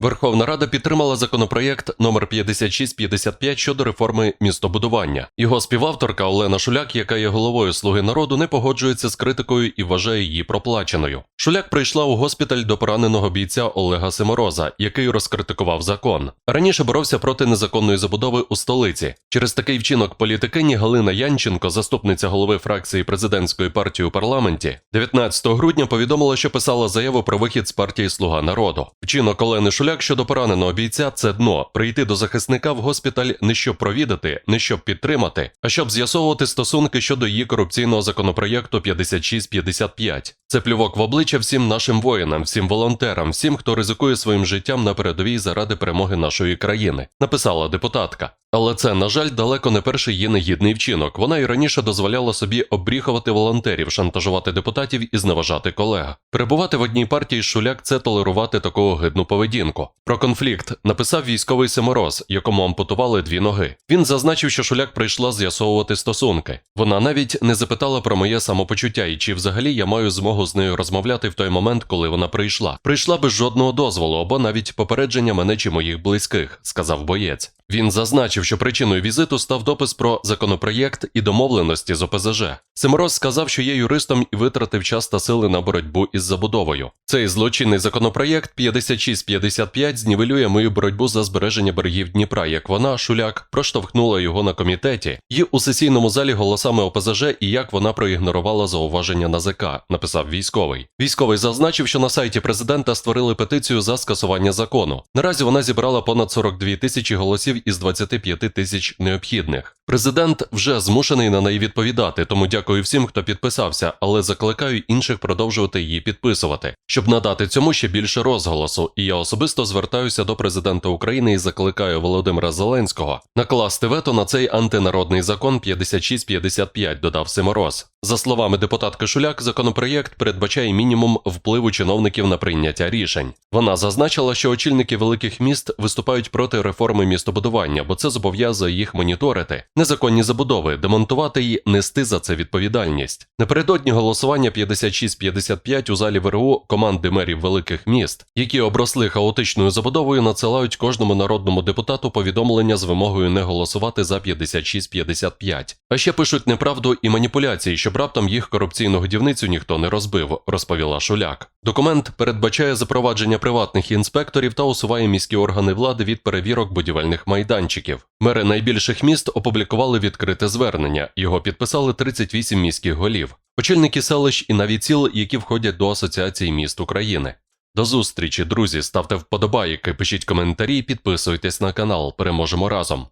Верховна Рада підтримала законопроєкт номер 5655 щодо реформи містобудування. Його співавторка Олена Шуляк, яка є головою Слуги народу, не погоджується з критикою і вважає її проплаченою. Шуляк прийшла у госпіталь до пораненого бійця Олега Симороза, який розкритикував закон. Раніше боровся проти незаконної забудови у столиці. Через такий вчинок політикині Галина Янченко, заступниця голови фракції президентської партії у парламенті, 19 грудня повідомила, що писала заяву про вихід з партії Слуга народу. Вчинок Олени Шуляк щодо пораненого бійця це дно прийти до захисника в госпіталь не щоб провідати, не щоб підтримати, а щоб з'ясовувати стосунки щодо її корупційного законопроєкту 5655. Це плювок в обличчя всім нашим воїнам, всім волонтерам, всім, хто ризикує своїм життям на передовій заради перемоги нашої країни, написала депутатка. Але це, на жаль, далеко не перший її негідний вчинок. Вона і раніше дозволяла собі обріхувати волонтерів, шантажувати депутатів і зневажати колег. Перебувати в одній партії Шуляк це толерувати таку гидну поведінку. Про конфлікт написав військовий Семороз, якому ампутували дві ноги. Він зазначив, що Шуляк прийшла з'ясовувати стосунки. Вона навіть не запитала про моє самопочуття і чи взагалі я маю змогу з нею розмовляти в той момент, коли вона прийшла. Прийшла без жодного дозволу або навіть попередження мене чи моїх близьких, сказав боєць. Він зазначив, що причиною візиту став допис про законопроєкт і домовленості з ОПЗЖ. Семороз сказав, що є юристом і витратив час та сили на боротьбу із забудовою. Цей злочинний законопроєкт 5655 знівелює мою боротьбу за збереження берегів Дніпра, як вона, Шуляк, проштовхнула його на комітеті і у сесійному залі голосами ОПЗЖ і як вона проігнорувала зауваження НАЗК, написав військовий. Військовий зазначив, що на сайті президента створили петицію за скасування закону. Наразі вона зібрала понад 42 тисячі голосів із 25 тисяч необхідних. Президент вже змушений на неї відповідати, тому дякую всім, хто підписався, але закликаю інших продовжувати її підписувати, щоб надати цьому ще більше розголосу. І я особисто звертаюся до президента України і закликаю Володимира Зеленського накласти вето на цей антинародний закон 5655, додав Симороз. За словами депутатки Шуляк, законопроєкт передбачає мінімум впливу чиновників на прийняття рішень. Вона зазначила, що очільники великих міст виступають проти реформи містобудування, бо це зобов'язує їх моніторити, незаконні забудови, демонтувати і нести за це відповідальність. Напередодні голосування 56-55 у залі ВРУ команди мерів великих міст, які обросли хаотичною забудовою, надсилають кожному народному депутату повідомлення з вимогою не голосувати за 56-55. А ще пишуть неправду і маніпуляції, щоб раптом їх корупційну годівницю ніхто не розбив, розповіла Шуляк. Документ передбачає запровадження приватних інспекторів та усуває міські органи влади від перевірок будівельних майданчиків. Мери найбільших міст опублікували відкрите звернення. Його підписали 38 міських голів, очільники селищ і навіть сіл, які входять до Асоціації міст України. До зустрічі, друзі. Ставте вподобайки, пишіть коментарі, підписуйтесь на канал. Переможемо разом.